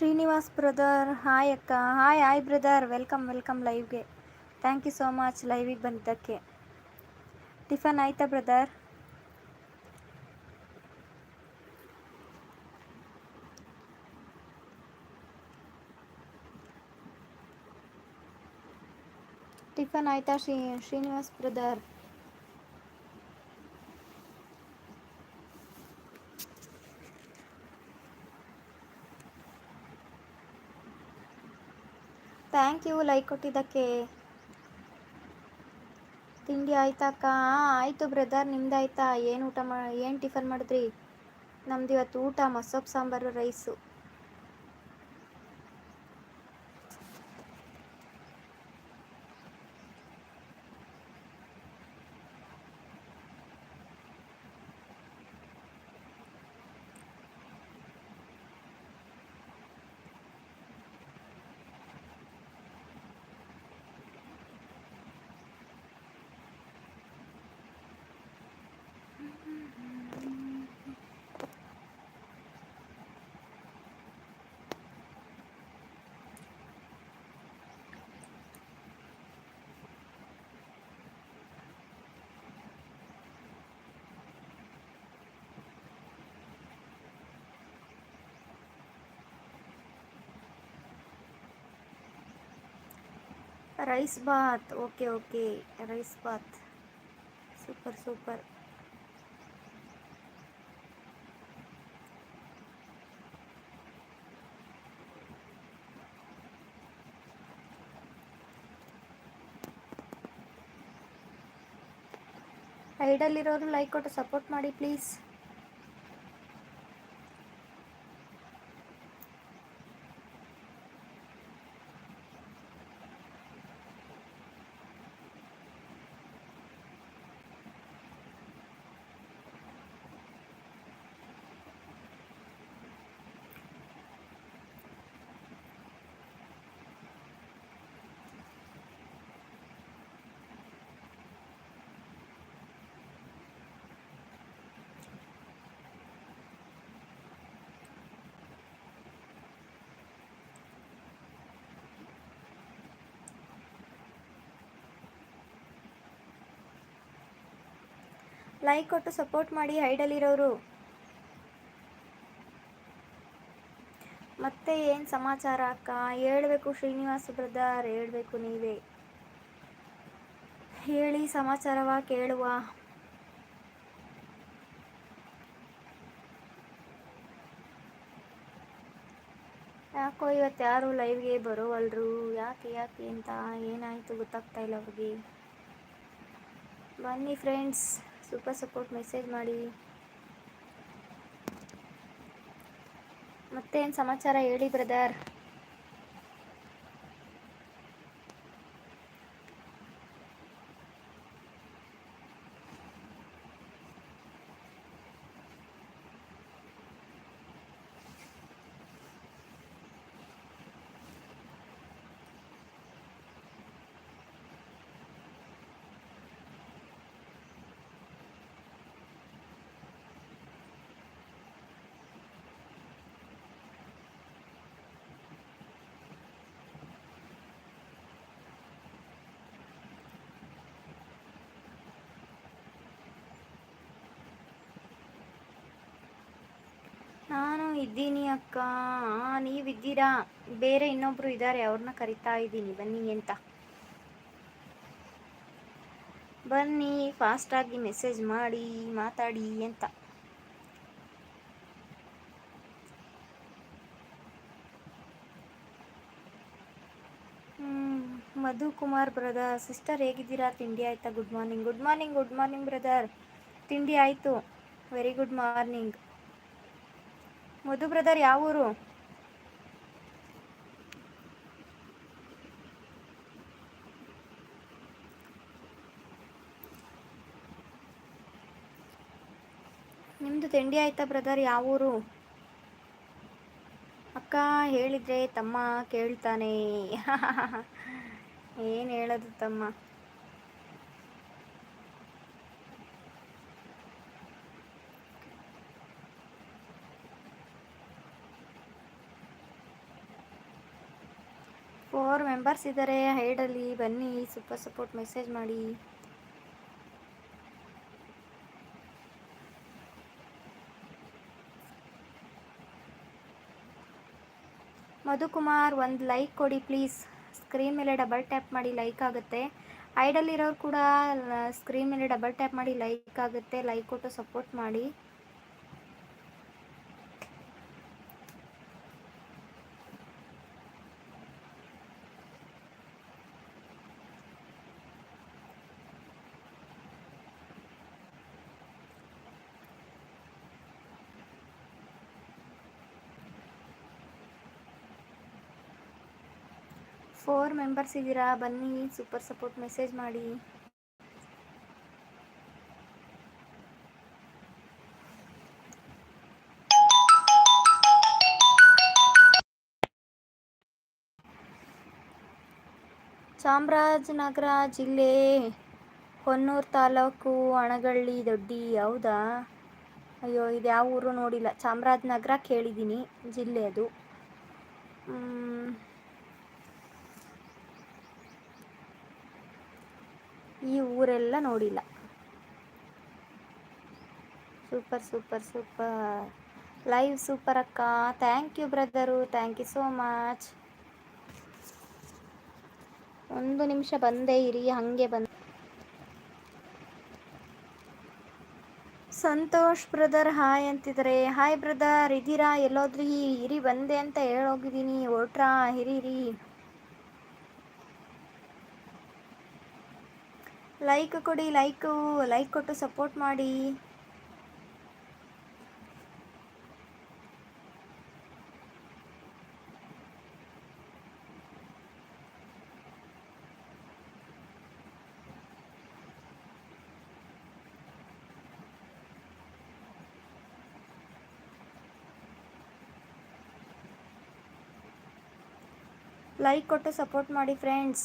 Srinivas brother. Hi ಅಕ್ಕ. Hi hi brother welcome welcome ಲೈವ್ಗೆ thank you so much ಲೈವಿಗೆ ಬಂದಿದ್ದಕ್ಕೆ. Tiffin ಆಯ್ತಾ ಬ್ರದರ್ ಟಿಫನ್ ಆಯ್ತಾ Shri, Srinivas brother thank you like ಕೊಟ್ಟಿದ್ದಕ್ಕೆ. ತಿಂಡಿ ಆಯ್ತಾ ಅಕ್ಕ ಆಯಿತು ಬ್ರದರ್ ನಿಮ್ದು ಆಯ್ತಾ? ಏನು ಊಟ ಮಾ, ಏನು ಟಿಫನ್ ಮಾಡಿದ್ರಿ? ನಮ್ದು ಇವತ್ತು ಊಟ ಮಸೊಪ್ಪು sambar rice rice bath okay okay rice bath super super ಐಡಲ್ಲಿರೋರು like ಕೊಟ್ಟು ಸಪೋರ್ಟ್ ಮಾಡಿ ಪ್ಲೀಸ್ ಲೈಕ್ ಕೊಟ್ಟು ಸಪೋರ್ಟ್ ಮಾಡಿ ಹೈಡಲ್ಲಿರೋರು ಮತ್ತೆ ಏನು ಸಮಾಚಾರ ಅಕ್ಕ? ಹೇಳಬೇಕು ಶ್ರೀನಿವಾಸ ಬ್ರದರ್, ಹೇಳಬೇಕು ನೀವೇ. ಹೇಳಿ ಸಮಾಚಾರವ ಕೇಳುವ. ಯಾಕೋ ಇವತ್ತು ಯಾರು ಲೈವ್ಗೆ ಬರೋವಲ್ರು? ಯಾಕೆ ಯಾಕೆ ಅಂತ ಏನಾಯಿತು ಗೊತ್ತಾಗ್ತಾ ಇಲ್ಲ ಅವ್ರಿಗೆ. ಬನ್ನಿ ಫ್ರೆಂಡ್ಸ್ ಸೂಪರ್ ಸಪೋರ್ಟ್ ಮೆಸೇಜ್ ಮಾಡಿ. ಮತ್ತೇನು ಸಮಾಚಾರ ಹೇಳಿ ಬ್ರದರ್? ನಾನು ಇದ್ದೀನಿ ಅಕ್ಕ. ನೀವಿದ್ದೀರಾ? ಬೇರೆ ಇನ್ನೊಬ್ರು ಇದ್ದಾರೆ, ಅವ್ರನ್ನ ಕರಿತಾ ಇದ್ದೀನಿ. ಬನ್ನಿ ಅಂತ. ಬನ್ನಿ ಫಾಸ್ಟಾಗಿ ಮೆಸೇಜ್ ಮಾಡಿ, ಮಾತಾಡಿ ಅಂತ. ಮಧು ಕುಮಾರ್ ಬ್ರದರ್ ಸಿಸ್ಟರ್ ಹೇಗಿದ್ದೀರಾ? ತಿಂಡಿ ಆಯ್ತಾ? Good morning good morning good morning brother ತಿಂಡಿ ಆಯಿತು. Very good morning Madhu brother ಯಾವ ಊರು? ನಿಮ್ಮದು ತಿಂಡಿ ಆಯ್ತಾ ಬ್ರದರ್ ಯಾವ ಊರು? ಅಕ್ಕ ಹೇಳಿದ್ರೆ ತಮ್ಮ ಕೇಳ್ತಾನೆ. ಏನು ಹೇಳೋದು ತಮ್ಮ ಫೋರ್ ಮೆಂಬರ್ಸ್ ಇದ್ದಾರೆ ಹೈಡಲ್ಲಿ ಬನ್ನಿ ಸೂಪರ್ ಸಪೋರ್ಟ್ ಮೆಸೇಜ್ ಮಾಡಿ. ಮಧುಕುಮಾರ್, ಒಂದು ಲೈಕ್ ಕೊಡಿ ಪ್ಲೀಸ್ ಸ್ಕ್ರೀನ್ ಮೇಲೆ ಡಬಲ್ ಟ್ಯಾಪ್ ಮಾಡಿ ಲೈಕ್ ಆಗುತ್ತೆ. ಐಡಲ್ಲಿರೋರು ಕೂಡ ಸ್ಕ್ರೀನ್ ಮೇಲೆ ಡಬಲ್ ಟ್ಯಾಪ್ ಮಾಡಿ ಲೈಕ್ ಆಗುತ್ತೆ. ಲೈಕ್ ಕೊಟ್ಟು ಸಪೋರ್ಟ್ ಮಾಡಿ. ಫೋರ್ ಮೆಂಬರ್ಸ್ ಇದ್ದೀರಾ? ಬನ್ನಿ ಸೂಪರ್ ಸಪೋರ್ಟ್ ಮೆಸೇಜ್ ಮಾಡಿ. ಚಾಮರಾಜನಗರ ಜಿಲ್ಲೆ ಹೊನ್ನೂರು ತಾಲೂಕು ಅಣಗಳ್ಳಿ ದೊಡ್ಡಿ, ಹೌದಾ? ಅಯ್ಯೋ, ಇದು ಯಾವ ಊರು ನೋಡಿಲ್ಲ. ಚಾಮರಾಜನಗರ ಕೇಳಿದ್ದೀನಿ, ಜಿಲ್ಲೆ ಅದು. ಈ ಊರೆಲ್ಲ ನೋಡಿಲ್ಲ. Super super super. Live super ಅಕ್ಕ. Thank you brother thank you so much ಒಂದು ನಿಮಿಷ ಬಂದೇ ಇರಿ, ಹಾಗೆ ಬಂದ ಸಂತೋಷ್ ಬ್ರದರ್ ಹಾಯ್ ಅಂತಿದ್ದಾರೆ ಹಾಯ್ ಬ್ರದರ್ ಇದ್ದೀರಾ? ಎಲ್ಲೋದ್ರಿ? ಇರಿ, ಬಂದೆ ಅಂತ ಹೇಳೋಗಿದ್ದೀನಿ. ಓಟ್ರಾ ಹಿರೀರಿ. ಲೈಕ್ ಕೊಡಿ ಲೈಕು ಲೈಕ್ ಕೊಟ್ಟು ಸಪೋರ್ಟ್ ಮಾಡಿ. ಲೈಕ್ ಕೊಟ್ಟು ಸಪೋರ್ಟ್ ಮಾಡಿ ಫ್ರೆಂಡ್ಸ್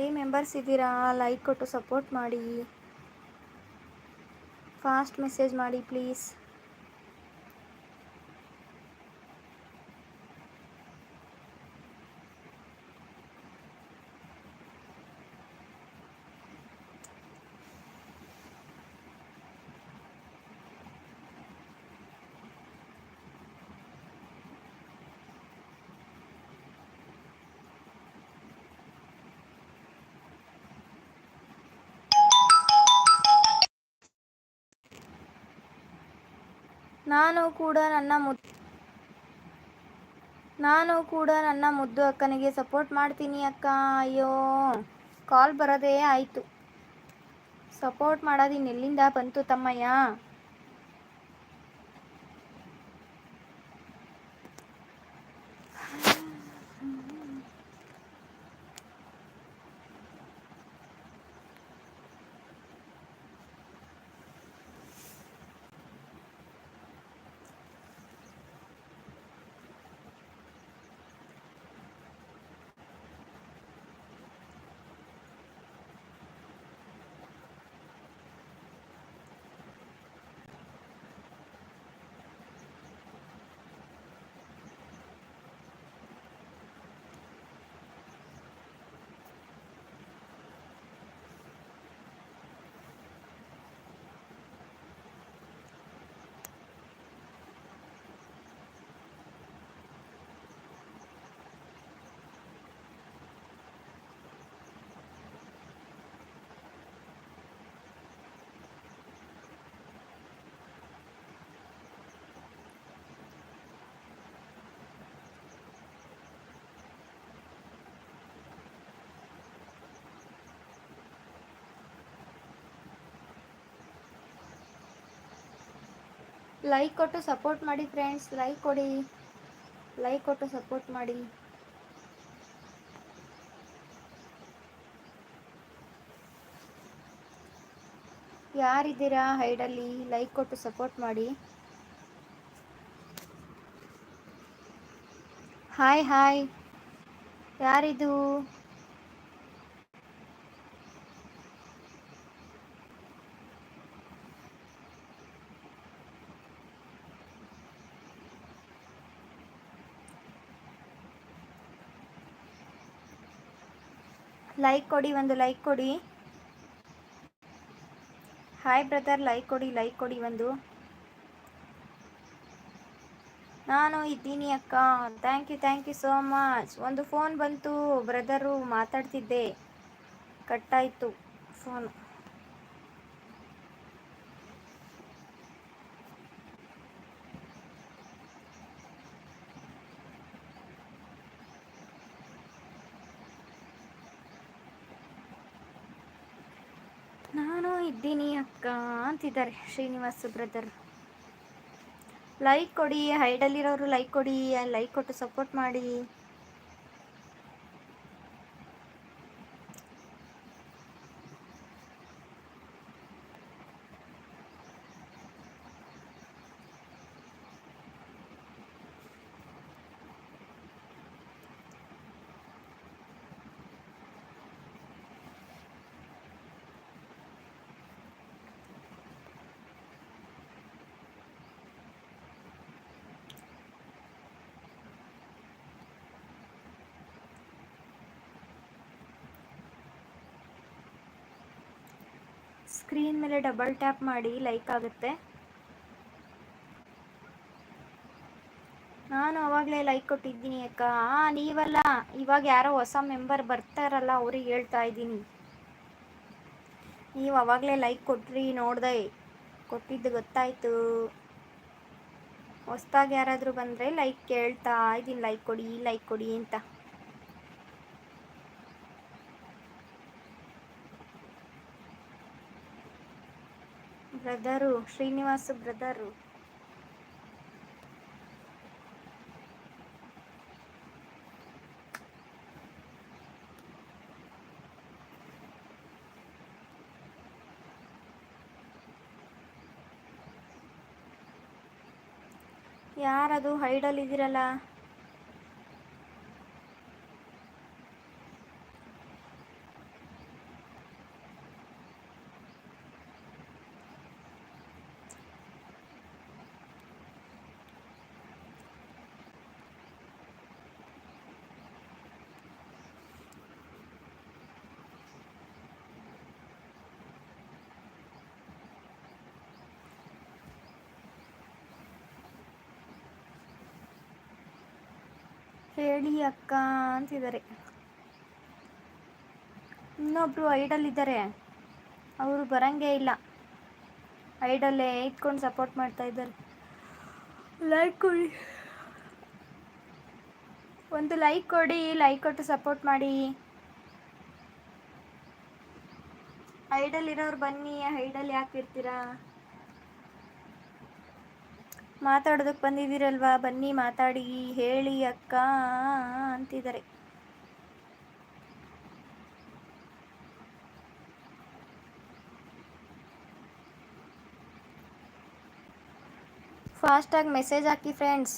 ತ್ರೀ ಮೆಂಬರ್ಸ್ ಇದ್ದೀರಾ? ಲೈಕ್ ಕೊಟ್ಟು ಸಪೋರ್ಟ್ ಮಾಡಿ. ಫಾಸ್ಟ್ ಮೆಸೇಜ್ ಮಾಡಿ ಪ್ಲೀಸ್ ನಾನು ಕೂಡ ನನ್ನ ಮುದ್ ನಾನು ಕೂಡ ನನ್ನ ಮುದ್ದು ಅಕ್ಕನಿಗೆ ಸಪೋರ್ಟ್ ಮಾಡ್ತೀನಿ ಅಕ್ಕ. ಅಯ್ಯೋ ಕಾಲ್ ಬರೋದೇ ಆಯಿತು. ಸಪೋರ್ಟ್ ಮಾಡೋದಿನ್ನೆಲ್ಲಿಂದ ಬಂತು ತಮ್ಮಯ್ಯ? ಲೈಕ್ ಕೊಟ್ಟು ಸಪೋರ್ಟ್ ಮಾಡಿ ಫ್ರೆಂಡ್ಸ್ ಲೈಕ್ ಕೊಡಿ. ಲೈಕ್ ಕೊಟ್ಟು ಸಪೋರ್ಟ್ ಮಾಡಿ. ಯಾರಿದ್ದೀರಾ ಹೈಡಲ್ಲಿ ಲೈಕ್ ಕೊಟ್ಟು ಸಪೋರ್ಟ್ ಮಾಡಿ. ಹಾಯ್ ಹಾಯ್ ಯಾರಿದು? ಲೈಕ್ ಕೊಡಿ, ಒಂದು ಲೈಕ್ ಕೊಡಿ. ಹಾಯ್ ಬ್ರದರ್ ಲೈಕ್ ಕೊಡಿ ಲೈಕ್ ಕೊಡಿ ಒಂದು. ನಾನು ಇದ್ದೀನಿ ಅಕ್ಕ. Thank you thank you so much ಒಂದು ಫೋನ್ ಬಂತು. ಬ್ರದರು ಮಾತಾಡ್ತಿದ್ದೆ. ಕಟ್ಟಾಯಿತು ಫೋನು ನಾನು ಇದ್ದೀನಿ ಅಕ್ಕ ಅಂತಿದ್ದಾರೆ ಶ್ರೀನಿವಾಸ್ ಬ್ರದರ್ ಲೈಕ್ ಕೊಡಿ ಹೈಡಲ್ಲಿರೋರು ಲೈಕ್ ಕೊಡಿ ಲೈಕ್ ಕೊಟ್ಟು ಸಪೋರ್ಟ್ ಮಾಡಿ. ಸ್ಕ್ರೀನ್ ಮೇಲೆ ಡಬಲ್ ಟ್ಯಾಪ್ ಮಾಡಿ ಲೈಕ್ ಆಗುತ್ತೆ. ನಾನು ಅವಾಗಲೇ ಲೈಕ್ ಕೊಟ್ಟಿದ್ದೀನಿ ಅಕ್ಕ. ಹಾಂ ನೀವಲ್ಲ, ಇವಾಗ ಯಾರೋ ಹೊಸ ಮೆಂಬರ್ ಬರ್ತಾರಲ್ಲ, ಅವ್ರಿಗೆ ಹೇಳ್ತಾ ಇದ್ದೀನಿ. ನೀವು ಅವಾಗಲೇ ಲೈಕ್ ಕೊಟ್ರಿ, ನೋಡ್ದೆ. ಕೊಟ್ಟಿದ್ದು ಗೊತ್ತಾಯ್ತು. ಹೊಸ್ದಾಗಿ ಯಾರಾದರೂ ಬಂದರೆ ಲೈಕ್ ಕೇಳ್ತಾ ಇದ್ದೀನಿ ಲೈಕ್ ಕೊಡಿ ಲೈಕ್ ಕೊಡಿ ಅಂತ. Brother Srinivasa brother. ಯಾರದು ಹೈಡಲ್ ಇದ್ದೀರಲ್ಲ ಹೇಳಿ ಅಕ್ಕ ಅಂತಿದ್ದಾರೆ. ಇನ್ನೊಬ್ರು ಐಡಲ್ ಇದ್ದಾರೆ. ಅವರು ಬರಂಗೇ ಇಲ್ಲ. ಐಡಲ್ಲೇ ಇಟ್ಕೊಂಡು ಸಪೋರ್ಟ್ ಮಾಡ್ತಾ ಇದ್ದಾರೆ. ಲೈಕ್ ಕೊಡಿ. ಒಂದು ಲೈಕ್ ಕೊಡಿ, ಲೈಕ್ ಕೊಟ್ಟು ಸಪೋರ್ಟ್ ಮಾಡಿ. ಐಡಲ್ ಇರೋರು ಬನ್ನಿ, ಐಡಲ್ ಯಾಕೆ ಇರ್ತೀರಾ? ಮಾತಾಡೋದಕ್ಕೆ ಬಂದಿದ್ದೀರಲ್ವಾ? ಬನ್ನಿ ಮಾತಾಡಿ ಹೇಳಿ ಅಕ್ಕ ಅಂತಿದ್ದಾರೆ. ಫಾಸ್ಟಾಗಿ ಮೆಸೇಜ್ ಹಾಕಿ ಫ್ರೆಂಡ್ಸ್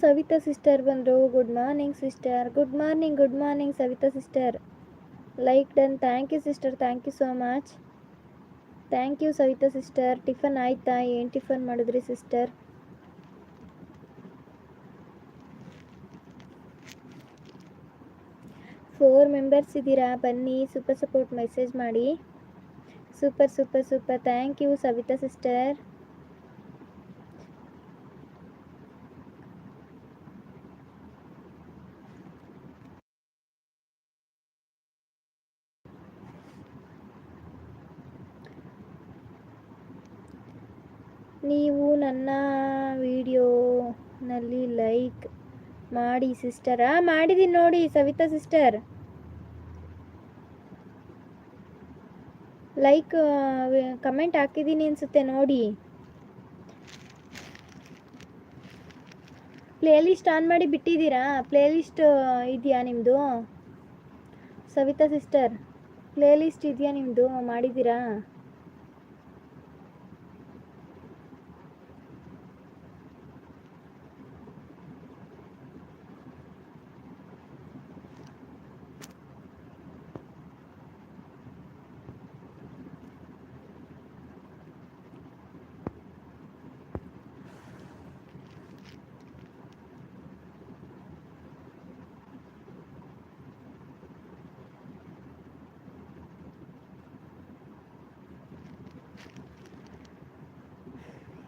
ಸವಿತಾ ಸಿಸ್ಟರ್ ಬಂದರು. Good morning sister good morning good morning Savita sister. Like done thank you sister thank you so much thank you Savita sister. Tiffin ಆಯ್ತಾ? ಏನು ಟಿಫನ್ ಮಾಡಿದ್ರಿ ಸಿಸ್ಟರ್ ಫೋರ್ ಮೆಂಬರ್ಸ್ ಇದ್ದೀರಾ ಬನ್ನಿ ಸೂಪರ್ ಸಪೋರ್ಟ್ ಮೆಸೇಜ್ ಮಾಡಿ. Super super super thank you Savita sister. ನೀವು ನನ್ನ ವಿಡಿಯೋನಲ್ಲಿ like ಮಾಡಿ ಸಿಸ್ಟರ್? ಆ ಮಾಡಿದ್ದೀನಿ ನೋಡಿ ಸವಿತಾ ಸಿಸ್ಟರ್. ಲೈಕ್ ಕಮೆಂಟ್ ಹಾಕಿದ್ದೀನಿ ಅನಿಸುತ್ತೆ ನೋಡಿ. ಪ್ಲೇಲಿಸ್ಟ್ ಆನ್ ಮಾಡಿ ಬಿಟ್ಟಿದ್ದೀರಾ? ಪ್ಲೇಲಿಸ್ಟ್ ಇದೆಯಾ ನಿಮ್ಮದು ಸವಿತಾ ಸಿಸ್ಟರ್, ಪ್ಲೇಲಿಸ್ಟ್ ಇದೆಯಾ ನಿಮ್ಮದು ಮಾಡಿದ್ದೀರಾ?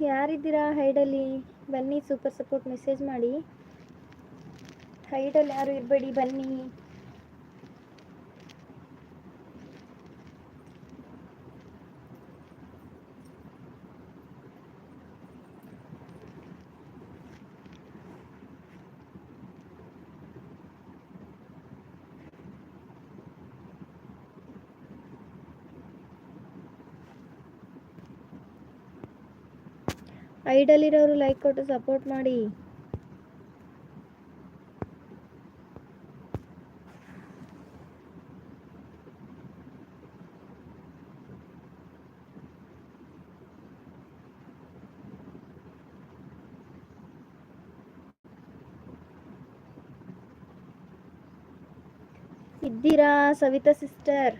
ಯಾರಿದ್ದೀರಾ ಹೈಡಲ್ಲಿ? ಬನ್ನಿ ಸೂಪರ್ ಸಪೋರ್ಟ್ ಮೆಸೇಜ್ ಮಾಡಿ. ಹೈಡಲ್ಲಿ ಯಾರು ಇರಬೇಡಿ ಬನ್ನಿ. ಐಡಲ್ಲಿರೋರು ಲೈಕ್ ಕೊಟ್ಟು ಸಪೋರ್ಟ್ ಮಾಡಿ. ಇದ್ದೀರಾ ಸವಿತಾ ಸಿಸ್ಟರ್